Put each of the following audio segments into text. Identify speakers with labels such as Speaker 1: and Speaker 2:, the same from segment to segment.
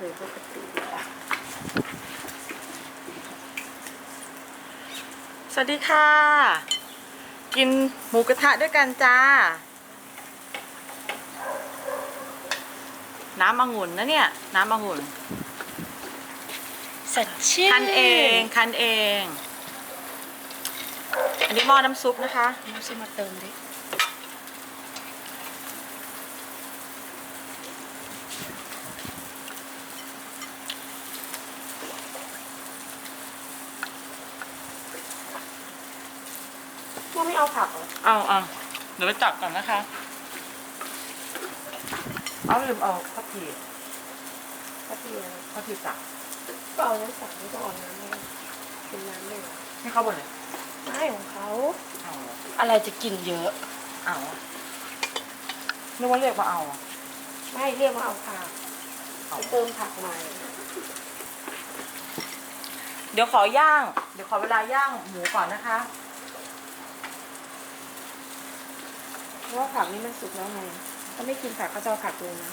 Speaker 1: หรือปกติดีกว่า
Speaker 2: สวัสดีค่ะ กินหมูกระทะด้วยกันจ้า น้ำองุ่นนะเนี่ย น้ำองุ่น
Speaker 1: สดชื่น
Speaker 2: คั้นเองคั้นเอง อันนี้หม้อน้ำซุปนะคะ
Speaker 1: น้ำซุปมาเติมดิ ว่าไม่เอาผัก เหรอ
Speaker 2: เอาเอาเดี๋ยวไปจับก่อนนะคะ เอาลืมเอาข้าวผี
Speaker 1: ก็เพียง
Speaker 2: ข้าวผีจับ
Speaker 1: ก็เอาน้ำสักไม่ต้องเอาน้ำเลยกินน้ำเลย
Speaker 2: ให้เขาบนเลย
Speaker 1: ไม่ของเขา
Speaker 2: เอาเหรอ
Speaker 1: อะไรจะกินเยอะ
Speaker 2: เอานึกว่าเรียกว่าเอา
Speaker 1: ไม่เรียกว่าเอาผัก
Speaker 2: เอา
Speaker 1: ไปเติมผักใหม่
Speaker 2: เดี๋ยวขอย่าง เดี๋ยวขอเวลาย่างหมูก่อนนะคะ
Speaker 1: เพราะว่าผักนี่มันสุกแล้วไงถ้าไม่กินผักก็จะเอาผักเลยนะ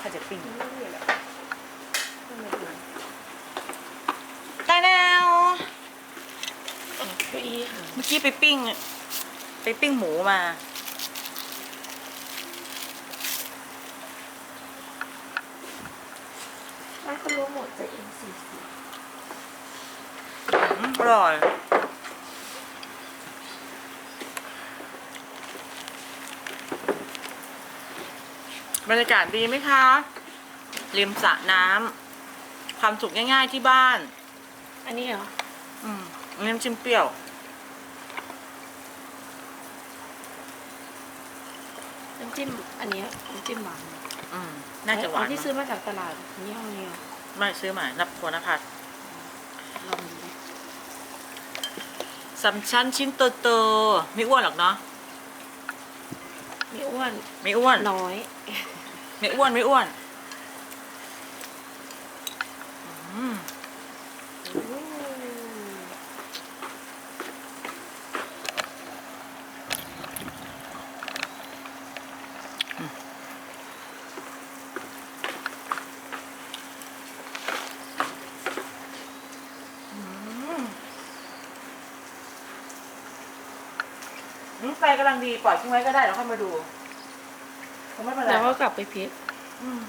Speaker 2: แล้วใครจะปิ้ง
Speaker 1: นี่แหละก็ไม่กิน
Speaker 2: ได้แล้ว
Speaker 1: เก้าอี้ค่ะ
Speaker 2: เมื่อกี้ไปปิ้ง ไปปิ้งหมูมา
Speaker 1: ร้านก็รู้หมดจะเอ็มสี่สิบ
Speaker 2: อืมอร่อย บรรยากาศดีไหมคะ ริมสระน้ำความสุขง่ายๆที่บ้าน
Speaker 1: อันนี้เหรอ
Speaker 2: อืมอันนี้น้ำจิ้มเปรี้ยว
Speaker 1: น้ำจิ้ม อันเนี้ยน้ำจิ้มหวาน
Speaker 2: อืมน่าจะหวาน
Speaker 1: เอที่
Speaker 2: มั้ง
Speaker 1: ซื้อมาจากตลาดนี่ห้องนี้เหรอ
Speaker 2: ไม่ซื้อมานับโทนภัทร
Speaker 1: ลองดูดิ
Speaker 2: สามชั้นชิ้นโตๆไม่อ้วนหรอกเนาะ
Speaker 1: ไม่ อ้วน
Speaker 2: ไม่อ้วน
Speaker 1: น้อย
Speaker 2: ไม่อ้วน ไม่อ้วนอืมอืมไฟกำลังดีปล่อยทิ้งไว้ก็ได้เดี๋ยวค่อยมาดู คงไม่เป็นไร
Speaker 1: แล้วก็กลับไปเพชร
Speaker 2: อืม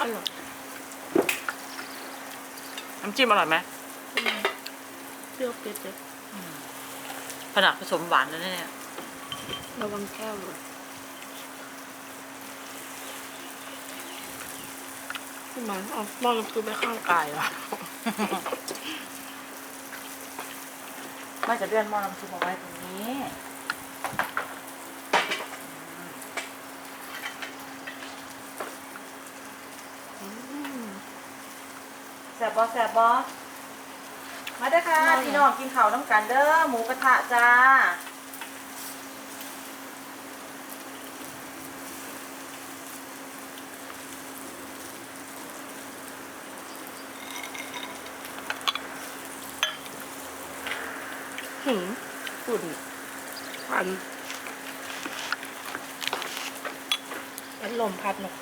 Speaker 1: อร่อย
Speaker 2: น้ำจิ้มอร่อยไหม
Speaker 1: เปรี้ยวเผ็ดเลย
Speaker 2: ขนาดผสมหวานแล้วเนี่ย
Speaker 1: ระวังแก้วเลย ขึ้นมาเอามองคือไปข้างกายอะ
Speaker 2: ไม่จะเลื่อนหม้อน้ำซุปเอาไว้ตรงนี้แซ่บบอแซ่บบอมาเด้อค่ะ
Speaker 1: มาเลย
Speaker 2: พี่น้องกินข้าวน้ำกันเด้อหมูกระทะจ้า
Speaker 1: หืมฝุ่นควันพัดลมพัดเนอะ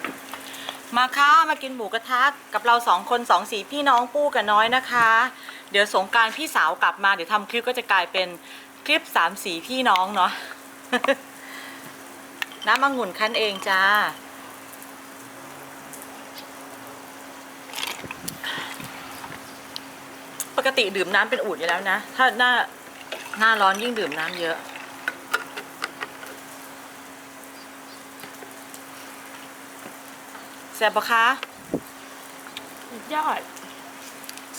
Speaker 2: มาค่ะมากินหมูกระทะกับเราสองคนสองสีพี่น้องปู้กับน้อยนะคะ เดี๋ยวสงการพี่สาวกลับมาเดี๋ยวทำคลิปก็จะกลายเป็นคลิปสามสีพี่น้องเนาะน้ำองุ่นคั้นเองจ้า ปกติดื่มน้ำเป็นอูดอยู่แล้วนะ ถ้าหน้า หน้าร้อนยิ่งดื่มน้ำเยอะ แซ่บปะคะ
Speaker 1: ยอด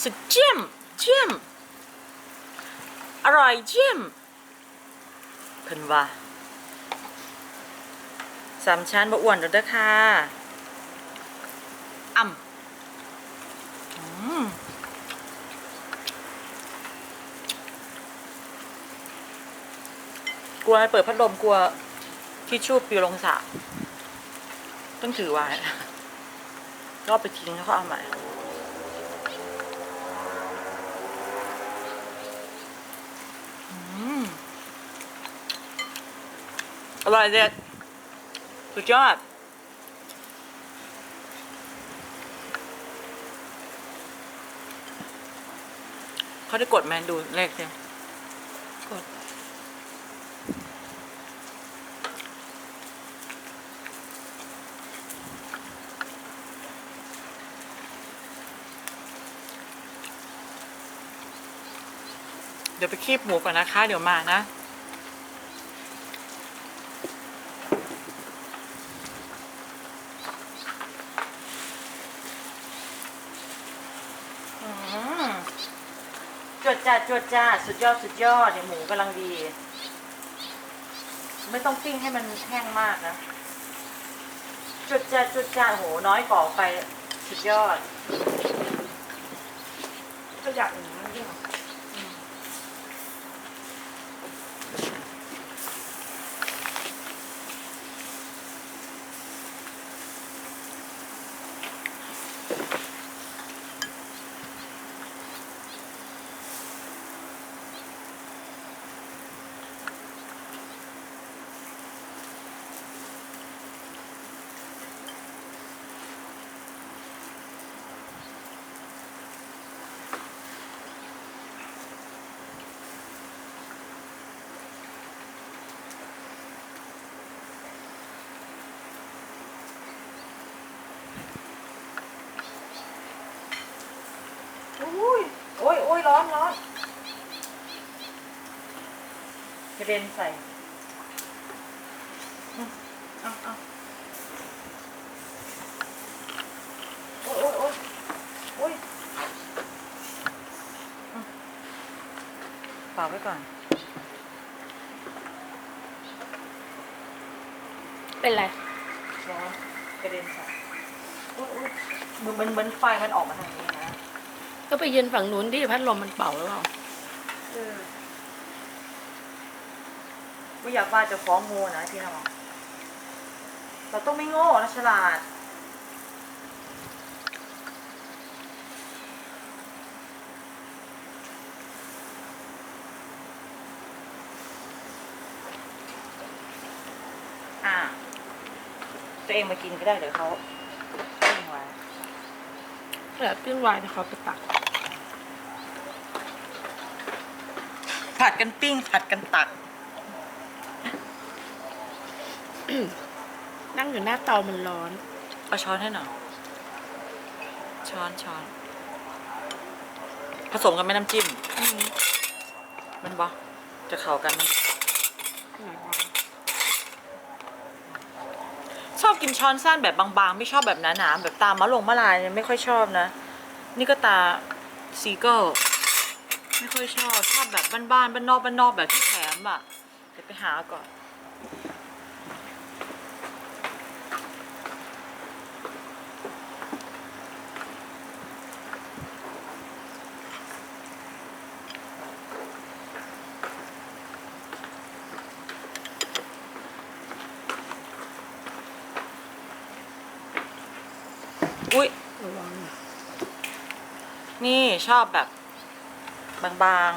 Speaker 2: สุดเจียม เจียม อร่อยเจียมเพิ่นว่าสามชั้นบะอ้วนเด้อเด้อค่ะอ่ำอืม กลัวเปิดพัดลมกลัวที่ชูบปลิวลงสระต้องถือไว้ก็เอาไปทิ้งแล้วก็เอาใหม่อร่อยเด็ดสุดยอดเขาได้กดแมนดูเลขเนี่ย
Speaker 1: ก
Speaker 2: เดี๋ยวไปคีบหมูก่อนนะคะ เดี๋ยวมานะอืมจวดจ้าจวดจ้าสุดยอดสุดยอดเนี่ยหมูกำลังดี ไม่ต้องปิ้งให้มันแห้งมากนะจวดจ้าจวดจ้าโหน้อยก่อไฟสุดยอด
Speaker 1: ก็อยากอย่างนั้นด้วยเหรอ
Speaker 2: อุ้ยโอ้ยโอ้ยร้อนร้อนกระ เด็นใส่อืมเอาเอาโอ้ยโอ้ยโอ้ยโอ้ยอืมฝากไว้ก่อน
Speaker 1: เป็นไร
Speaker 2: ร้อนกระเด็นใส่โอ้ยโอ้ยมันมันมันไฟมันออกมาทางนี้นะ
Speaker 1: ก็ไปยืนฝั่งนู้นที่พัดลมมันเป่าหรือเปล่า
Speaker 2: เออ ไม่อยากว่าจะฟ้องโง่นะพี่น้อง เราต้องไม่โง่นะฉลาด อ่า ตัวเองมากินก็ได้เดี๋ยวเขาปิ้งไว้
Speaker 1: แต่ปิ้งวายเขาไปตัก
Speaker 2: ผัดกันปิ้งผัดกันตัก
Speaker 1: นั่งอยู่หน้าเตามันร้อน
Speaker 2: เอาช้อนให้หน่อยช้อนช้อน ผสมกันไหม่น้ำจิ้ม
Speaker 1: อืม
Speaker 2: มันบอจะเข้ากันไหมชอบกินช้อนสั้นแบบบางๆ ไม่ชอบแบบหนาๆแบบตามมะลงมะลายเนี่ยไม่ค่อยชอบนะ นี่ก็ตาซีเกิลไม่ค่อยชอบชอบแบบบ้านๆบ้านนอกบ้านนอกแบบที่แถมอะเดี๋ยวไปหาก่อน อุ้ย
Speaker 1: ระวัง
Speaker 2: นี่ชอบแบบ บาง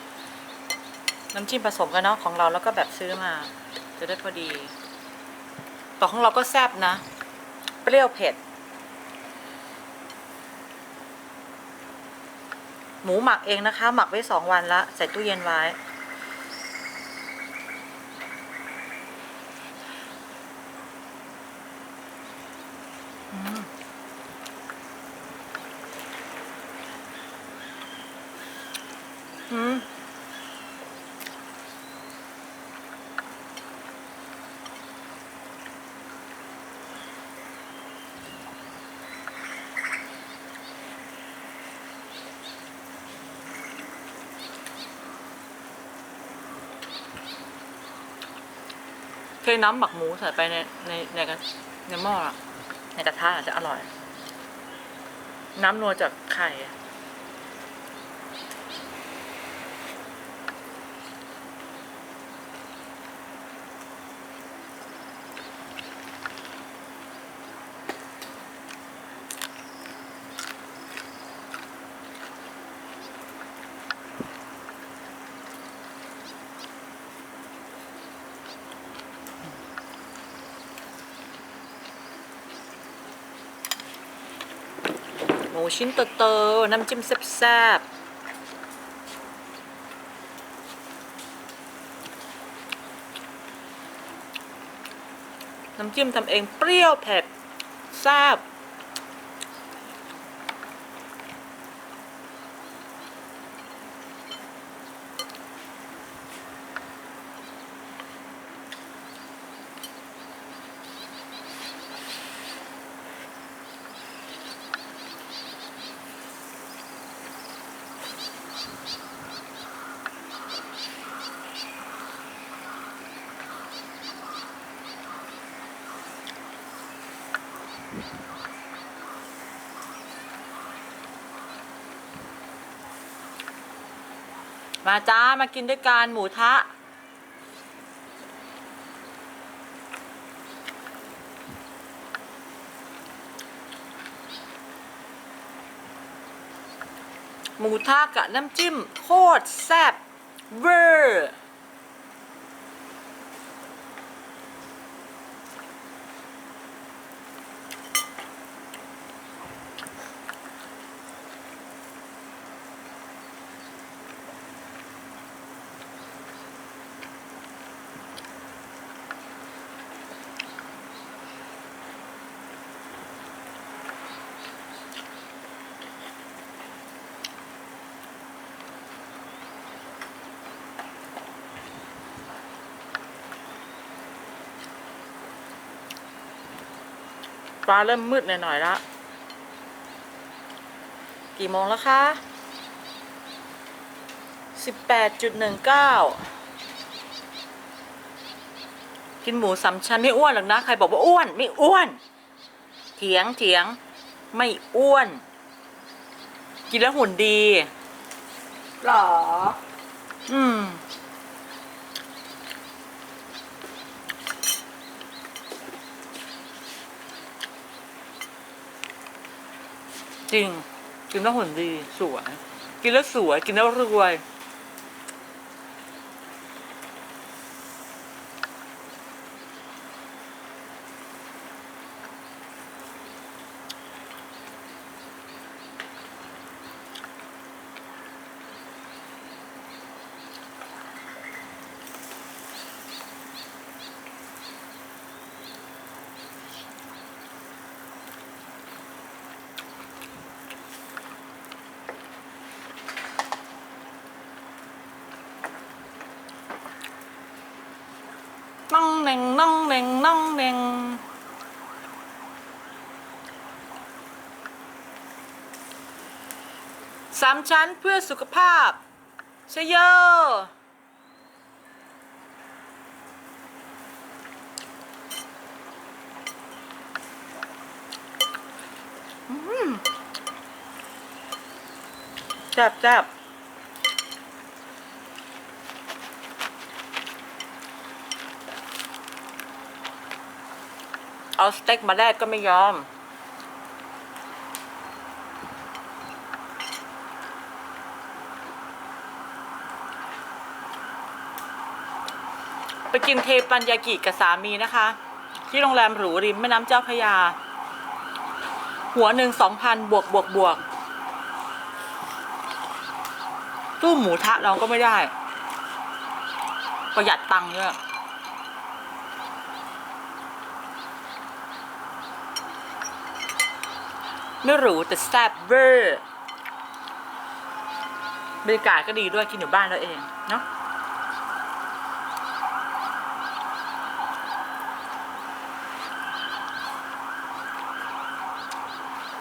Speaker 2: ๆ น้ำจิ้มผสมกันเนาะของเราแล้วก็แบบซื้อมา จะได้พอดี ต่อของเราก็แซ่บนะ เปรี้ยวเผ็ด หมูหมักเองนะคะ หมักไว้สองวันละใส่ตู้เย็นไว้ ทน้ำหมักหมูใส่ไปในในในกระในหม้ออะในกระทะอาจจะอร่อย น้ำนัวจากไข่อะ มูชิ้นโตๆน้ำจิ้มแซ่บๆน้ำจิ้มทำเองเปรี้ยวเผ็ดแซ่บ มาจ้า มากินด้วยกันหมูทะ หมูทะกับน้ำจิ้ม โคตรแซ่บเวอร์ ฟ้าเริ่มมืดหน่อยๆแล้ว กี่โมงแล้วคะสิบแปดจุดหนึ่งเก้ากินหมูสามชั้นไม่อ้วนหรอกนะ ใครบอกว่าอ้วน ไม่อ้วน เถียงเถียง ไม่อ้วน กินแล้วหุ่นดี
Speaker 1: หรอ
Speaker 2: อืม จริง กินแล้วหุ่นดีสวย กินแล้วสวย กินแล้วรวย น้องเน่งน้องเน่งน้องเน่งสามชั้นเพื่อสุขภาพชยโยอืมแซ่บแซ่บ เอาสเต็กมาแลกก็ไม่ยอม ไปกินเทปัญญากิกับสามีนะคะ ที่โรงแรมหรูริมแม่น้ำเจ้าพระยา หัวหนึ่งสองพันบวกบวกบวกตู้หมูทะเราก็ไม่ได้ ประหยัดตังค์ด้วย ไม่หรูแต่แซ่บเวอร์บรรยากาศก็ดีด้วยกินอยู่บ้านเราเองเนาะ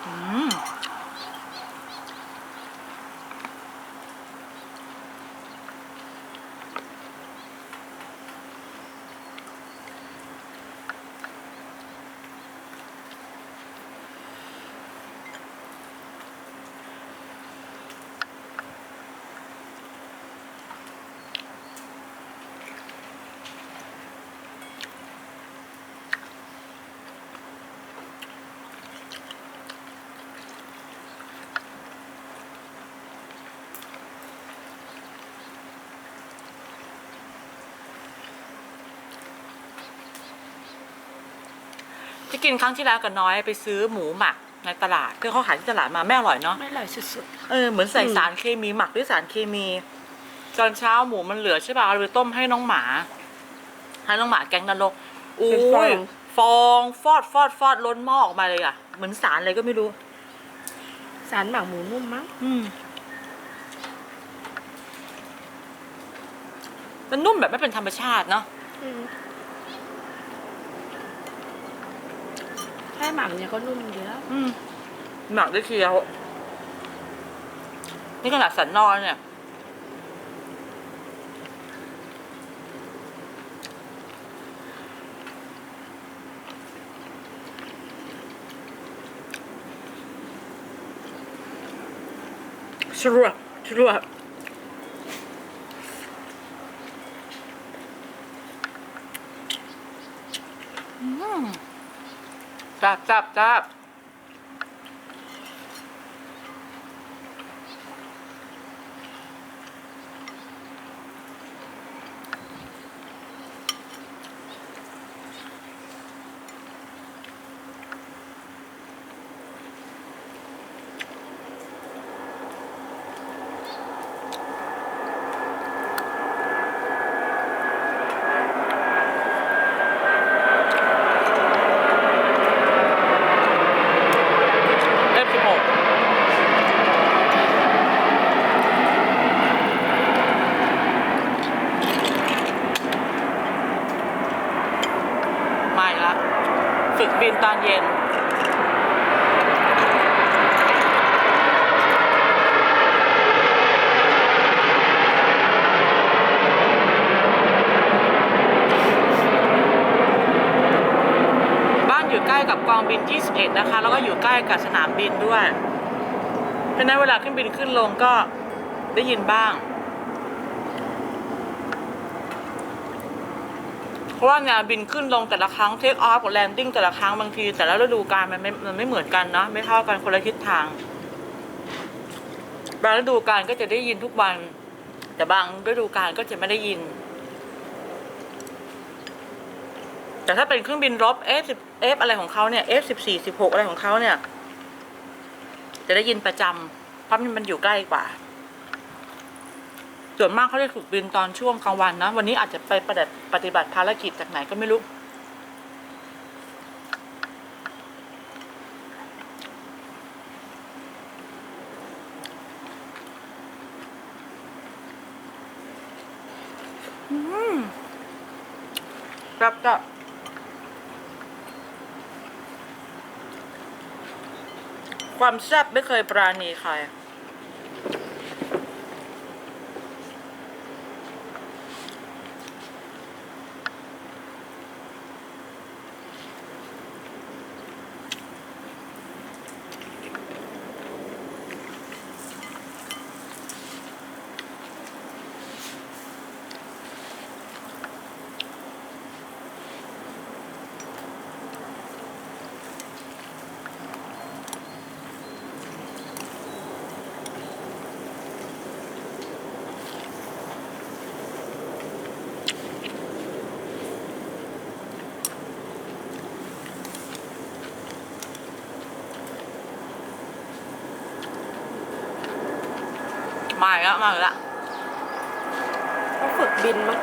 Speaker 2: อืม ที่กินครั้งที่แล้วกับน้อยไปซื้อหมูหมักในตลาดคือเขาขายที่ตลาดมาแม่อร่อยเนาะ
Speaker 1: ไม่อร่อยสุด
Speaker 2: เออเหมือนใส่
Speaker 1: อืม
Speaker 2: สารเคมีหมักด้วยสารเคมีตอนเช้าหมูมันเหลือใช่ป่ะเอาไปต้มให้น้องหมา ให้น้องหมาแกงนรกอุ้ยฟองฟอดฟอดฟอดล้นหม้อออกมาเลยอะ เหมือนสารอะไรก็ไม่รู้
Speaker 1: ๆ สารหมักหมูนุ่มมั้ง
Speaker 2: อืมมันนุ่มแบบไม่เป็นธรรมชาติเนาะ
Speaker 1: อืม แค่หมักเนี่ยก็นุ่มดีแล้ว
Speaker 2: อืมหมักด้วยเคี้ยว นี่ขนาดสันนอนเนี่ยชรวบชรวบ จับจับจับเล่มสิบหกไม่ละ ฝึกบินตอนเย็น บ้านอยู่ใกล้กั บิน 21 นะคะ แล้วก็อยู่ใกล้กับสนามบินด้วย เพราะฉะนั้นเวลาขึ้นบินขึ้นลงก็ได้ยินบ้าง เพราะว่าเนี่ยบินขึ้นลงแต่ละครั้งเทคออฟกับแลนดิ้งแต่ละครั้งบางที แต่ละฤดูกาลมันไม่มันไม่เหมือนกันเนาะไม่เท่ากันคนละทิศทาง บางฤดูกาลก็จะได้ยินทุกวัน แต่บางฤดูกาลก็จะไม่ได้ยิน แต่ถ้าเป็นเครื่องบินรบ F 10 F อะไรของเขาเนี่ย F 14 16 อะไรของเขาเนี่ย จะได้ยินประจำเพราะมันอยู่ใกล้กว่า ส่วนมากเขาจะฝึกบินตอนช่วงกลางวันนะ วันนี้อาจจะไปปฏิบัติปฏิบัติภารกิจจากไหนก็ไม่รู้อืมครับก็ ความแซ่บไม่เคยปราณีใคร มาอีกแล้วมาอีกแล้ว
Speaker 1: ก็ฝึกบินมั้ง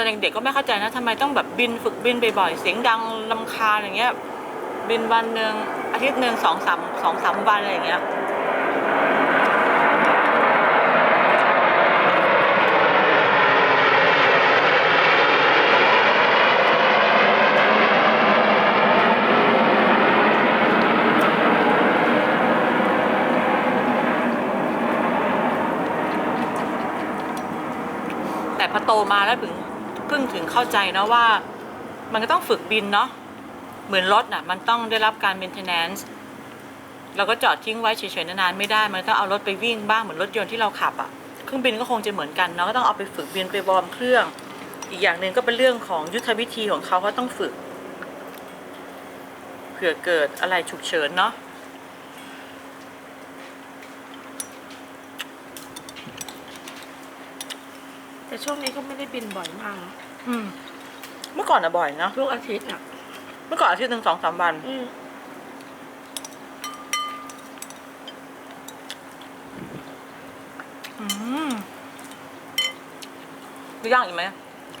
Speaker 2: อนตอนเด็กๆก็ไม่เข้าใจนะทำไมต้องแบบบินฝึกบินบ่อยๆเสียงดังลำคาญอย่างเงี้ย บินวันหนึ่งอาทิตย์หนึ่งสองสามสองสามวันอะไรอย่างเงี้ยแต่พอโตมาแล้วถึง ถึงเข้าใจนะว่า มันก็ต้องฝึกบินเนาะเหมือนรถน่ะมันต้องได้รับการ maintenance เราก็จอดทิ้งไว้เฉยๆนานๆไม่ได้ มันต้องเอารถไปวิ่งบ้างเหมือนรถยนต์ที่เราขับอะ่ะเครื่องบินก็คงจะเหมือนกันเนาะก็ต้องเอาไปฝึกบินไปวอร์มเครื่อง อีกอย่างหนึ่งก็เป็นเรื่องของยุทธวิธีของเขาเขาต้องฝึกเผื่อเกิดอะไรฉุกเฉินเนาะ
Speaker 1: แต่ช่วงนี้ก็ไม่ได้บินบ่อยมากนะ
Speaker 2: อืม เมื่อก่อนอะบ่อยเนาะ
Speaker 1: ทุกอาทิตย์อะ
Speaker 2: เมื่อก่อนอาทิตย์หนึ่งสองสามวัน
Speaker 1: อืม
Speaker 2: อืมมีย่างอีกไหม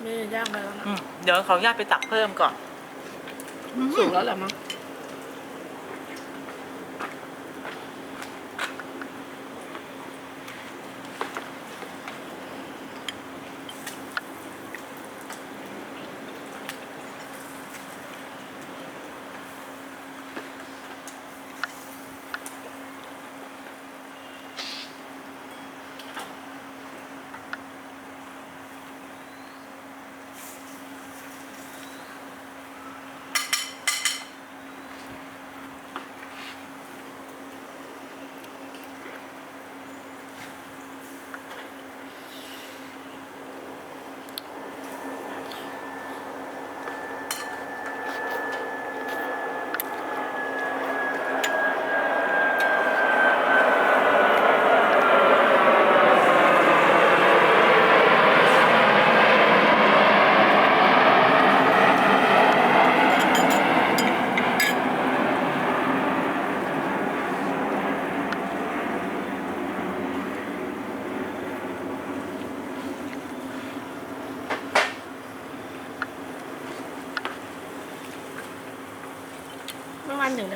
Speaker 1: ไม่ได้ย่างไปแล้วนะ
Speaker 2: อืมเดี๋ยวเขาญาตไปตักเพิ่มก่อน
Speaker 1: สุกแล้วแหละมั้ง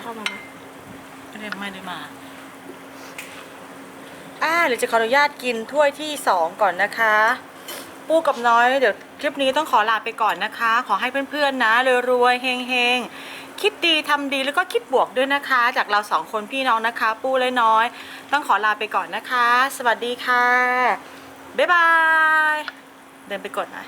Speaker 1: เข้ามาไหม
Speaker 2: ไม่ได้ไม่ได้มา อ่าเดี๋ยวจะขออนุญาตกินถ้วยที่สองก่อนนะคะ ปูกับน้อยเดี๋ยวคลิปนี้ต้องขอลาไปก่อนนะคะ ขอให้เพื่อนๆนะรวยๆเฮงๆ คิดดีทำดีแล้วก็คิดบวกด้วยนะคะ จากเราสองคนพี่น้องนะคะ ปูและน้อย ต้องขอลาไปก่อนนะคะ สวัสดีค่ะ บ๊ายบาย เดินไปกดหน่อย